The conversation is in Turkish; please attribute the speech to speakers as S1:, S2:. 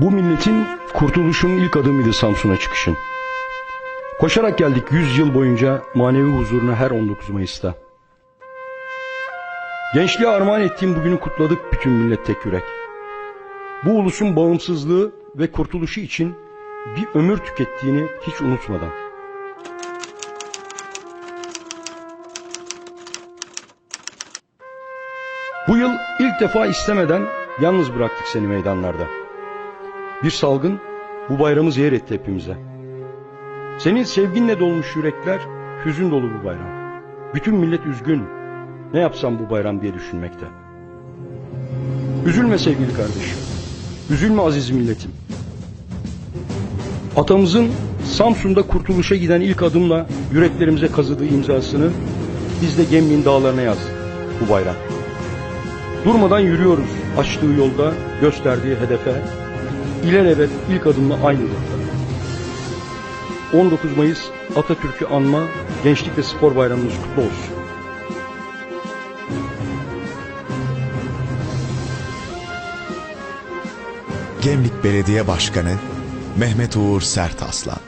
S1: Bu milletin kurtuluşunun ilk adımıydı Samsun'a çıkışın. Koşarak geldik 100 yıl boyunca manevi huzuruna her 19 Mayıs'ta. Gençliğe armağan ettiğim bugünü kutladık bütün millet tek yürek. Bu ulusun bağımsızlığı ve kurtuluşu için bir ömür tükettiğini hiç unutmadan. Bu yıl ilk defa istemeden yalnız bıraktık seni meydanlarda. Bir salgın bu bayramı zehir etti hepimize. Senin sevginle dolmuş yürekler hüzün dolu bu bayram. Bütün millet üzgün. Ne yapsam bu bayram diye düşünmekte. Üzülme sevgili kardeşim. Üzülme aziz milletim. Atamızın Samsun'da kurtuluşa giden ilk adımla yüreklerimize kazıdığı imzasını biz de Gemliğin dağlarına yazdık bu bayram. Durmadan yürüyoruz açtığı yolda gösterdiği hedefe. İlelebet ilk adımla aynı yolda. 19 Mayıs Atatürk'ü anma Gençlik ve Spor Bayramımız kutlu olsun.
S2: Gemlik Belediye Başkanı Mehmet Uğur Sertaslan